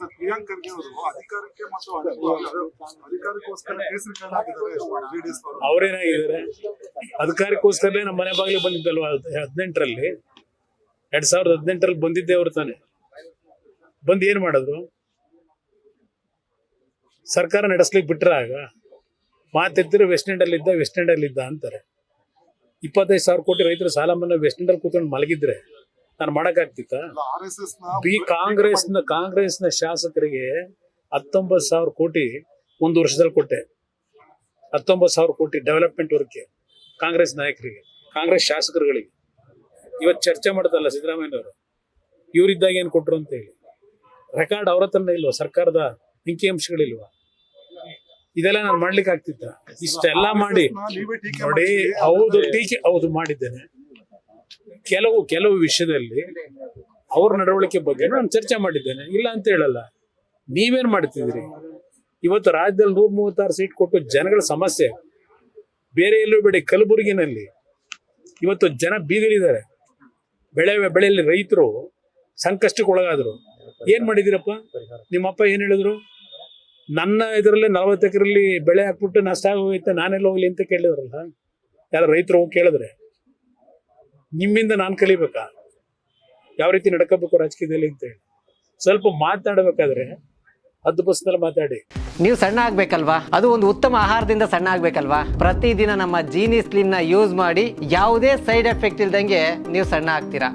Sir Priyank Kharge ಅವರು ಅಧಿಕಾರಕ್ಕೆ ಮತ್ತು ಅಧಿ- ಅಧಿಕಾರಕ್ಕೋಸ್ಕರ ಕೇಸರಿ ಅವ್ರೇನಾಗಿದ್ದಾರೆ? ಅಧಿಕಾರಕ್ಕೋಸ್ಕರನೇ ನಮ್ಮ ಮನೆ ಬಾಗಿಲು ಬಂದಿದ್ದಲ್ವ ಹದಿನೆಂಟರಲ್ಲಿ? ಎರಡ್ ಸಾವಿರದ ಹದಿನೆಂಟರಲ್ಲಿ ಬಂದಿದ್ದೆ ಅವ್ರು ತಾನೆ. ಬಂದು ಏನ್ ಮಾಡಿದ್ರು? ಸರ್ಕಾರ ನಡೆಸ್ಲಿಕ್ಕೆ ಬಿಟ್ರ ಆಗ? ಮಾತೆತ್ತಿದ್ರೆ ವೆಸ್ಟ್ ಎಂಡಲ್ಲಿ ಇದ್ದ ವೆಸ್ಟ್ ಎಂಡಲ್ಲಿ ಇದ್ದ ಅಂತಾರೆ. ಇಪ್ಪತ್ತೈದು ಸಾವಿರ ಕೋಟಿ ರೈತರು ಸಾಲ ಮನ್ನಾ ವೆಸ್ಟ್ ಎಂಡಲ್ಲಿ ಕೂತ್ಕೊಂಡು ಮಲಗಿದ್ರೆ ನಾನು ಮಾಡಕ್ಕಾಗ್ತಿತ್ತ? ಆರ್ ಕಾಂಗ್ರೆಸ್ನ ಕಾಂಗ್ರೆಸ್ನ ಕಾಂಗ್ರೆಸ್ನ ಶಾಸಕರಿಗೆ ಹತ್ತೊಂಬತ್ತು ಸಾವಿರ ಕೋಟಿ ಒಂದು ವರ್ಷದಲ್ಲಿ ಕೊಟ್ಟೆ. ಹತ್ತೊಂಬತ್ತು ಸಾವಿರ ಕೋಟಿ ಡೆವಲಪ್ಮೆಂಟ್ ವರ್ಕ್ಗೆ ಕಾಂಗ್ರೆಸ್ ನಾಯಕರಿಗೆ ಕಾಂಗ್ರೆಸ್ ಶಾಸಕರುಗಳಿಗೆ. ಇವತ್ತು ಚರ್ಚೆ ಮಾಡ್ತಲ್ಲ ಸಿದ್ದರಾಮಯ್ಯನವರು? ಇವರಿದ್ದಾಗ ಏನು ಕೊಟ್ರು ಅಂತ ಹೇಳಿ. ರೆಕಾರ್ಡ್ ಅವ್ರ ಹತ್ರನೇ ಇಲ್ವಾ? ಸರ್ಕಾರದ ಅಂಕಿಅಂಶಗಳಿಲ್ವಾ ಇದೆಲ್ಲ ನಾನು ಮಾಡ್ಲಿಕ್ಕೆ ಆಗ್ತಿತ್ತ ಇಷ್ಟೆಲ್ಲ ಮಾಡಿ. ನೋಡಿ ಹೌದು ಟೀಕೆ ಹೌದು ಮಾಡಿದ್ದೇನೆ. ಕೆಲವು ಕೆಲವು ವಿಷಯದಲ್ಲಿ ಅವ್ರ ನಡವಳಿಕೆ ಬಗ್ಗೆ ನಾನು ಚರ್ಚೆ ಮಾಡಿದ್ದೇನೆ. ಇಲ್ಲ ಅಂತ ಹೇಳಲ್ಲ. ನೀವೇನ್ ಮಾಡ್ತಿದ್ರಿ ಇವತ್ತು ರಾಜ್ಯದಲ್ಲಿ ನೂರ ಮೂವತ್ತಾರು ಸೀಟ್ ಕೊಟ್ಟು ಜನಗಳ ಸಮಸ್ಯೆ. ಬೇರೆ ಎಲ್ಲೂ ಬೇಡಿ, ಕಲಬುರಗಿನಲ್ಲಿ. ಇವತ್ತು ಜನ ಬೀದಿಲಿದ್ದಾರೆ. ಬೆಳೆ, ಬೆಳೆಯಲ್ಲಿ ರೈತರು ಸಂಕಷ್ಟಕ್ಕೆ ಒಳಗಾದ್ರು ಏನ್ ಮಾಡಿದಿರಪ್ಪ ನಿಮ್ಮಪ್ಪ ಏನ್ ಹೇಳಿದ್ರು? ನನ್ನ ಇದರಲ್ಲಿ ನಲವತ್ತು ಎಕರೆಲ್ಲಿ ಬೆಳೆ ಹಾಕ್ಬಿಟ್ಟು ನಷ್ಟ ಆಗೋಗೈತೆ, ನಾನೆಲ್ಲ ಹೋಗ್ಲಿ ಅಂತ ಕೇಳಿದ್ರಲ್ಲ? ಯಾರು ರೈತರು ಹೋಗಿ ಕೇಳಿದ್ರೆ. ನಿಮ್ಮಿಂದ ನಾನು ಕಲಿಬೇಕಾ? ಯಾವ ರೀತಿ ನಡ್ಕೋಬೇಕು ರಾಜಕೀಯದಲ್ಲಿ ಅಂತ ಹೇಳಿ. ಸ್ವಲ್ಪ ಮಾತಾಡಬೇಕಾದ್ರೆ ಹದ್ದು ಬಸ್ನಲ್ಲಿ ಮಾತಾಡಿ. ನೀವು ಸಣ್ಣ ಆಗ್ಬೇಕಲ್ವಾ? ಅದು ಒಂದು ಉತ್ತಮ ಆಹಾರದಿಂದ ಸಣ್ಣ ಆಗ್ಬೇಕಲ್ವಾ? ಪ್ರತಿದಿನ ನಮ್ಮ ಜೀನಿ ಸ್ಲಿಮ್ನ ಯೂಸ್ ಮಾಡಿ ಯಾವುದೇ ಸೈಡ್ ಎಫೆಕ್ಟ್ ಇಲ್ದಂಗೆ ನೀವು ಸಣ್ಣ ಆಗ್ತೀರಾ?